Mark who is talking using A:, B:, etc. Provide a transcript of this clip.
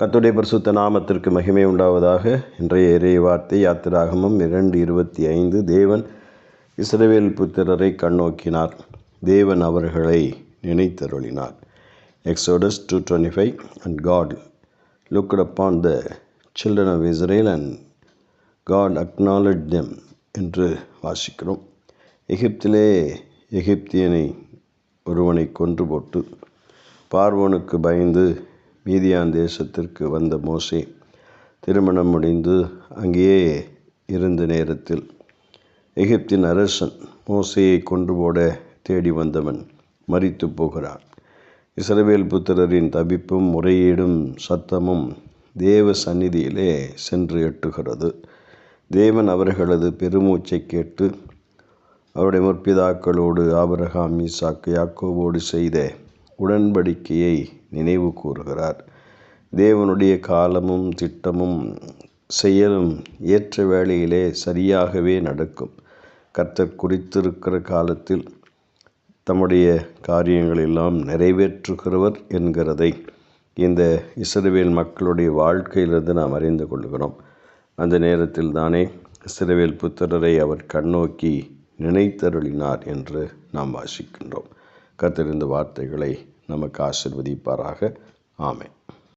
A: கத்துடைய பரிசுத்த நாமத்திற்கு மகிமை உண்டாவதாக. இன்றைய இறை வார்த்தை யாத்திராகமம் இரண்டு இருபத்தி ஐந்து. தேவன் இஸ்ரவேல் புத்திரரை கண்ணோக்கினார். தேவன் அவர்களை நினைத்தருளினார். Exodus two twenty five and God looked upon the children of Israel and God acknowledge them என்று வாசிக்கிறோம். எகிப்திலே எகிப்தியனை ஒருவனை கொன்று போட்டு பார்வோனுக்கு பயந்து மீதியான் தேசத்திற்கு வந்த மோசே திருமணம் முடிந்து அங்கேயே இருந்த நேரத்தில் எகிப்தின் அரசன் மோசையை கொண்டு போட தேடி வந்தவன் மறித்து போகிறான். இஸ்ரவேல் புத்திரரின் தவிப்பும் முறையீடும் சத்தமும் தேவ சந்நிதியிலே சென்று எட்டுகிறது. தேவன் அவர்களது பெருமூச்சை கேட்டு அவருடைய முற்பிதாக்களோடு ஆபரகாம் ஈசாக்கு யாக்கோவோடு செய்த உடன்படிக்கையை நினைவு கூறுகிறார். தேவனுடைய காலமும் திட்டமும் செயலும் ஏற்ற வேளையிலே சரியாகவே நடக்கும். கர்த்தர் குறித்திருக்கிற காலத்தில் தம்முடைய காரியங்களெல்லாம் நிறைவேற்றுகிறவர் என்கிறதை இந்த இஸ்ரவேல் மக்களுடைய வாழ்க்கையிலிருந்து நாம் அறிந்து கொள்கிறோம். அந்த நேரத்தில் தானே இஸ்ரவேல் புத்திரரை அவர் கண்ணோக்கி நினைத்தருளினார் என்று நாம் வாசிக்கின்றோம். கத்திருந்த வார்த்தைகளை நமக்கு ஆசிர்வதிப்பாராக. ஆமை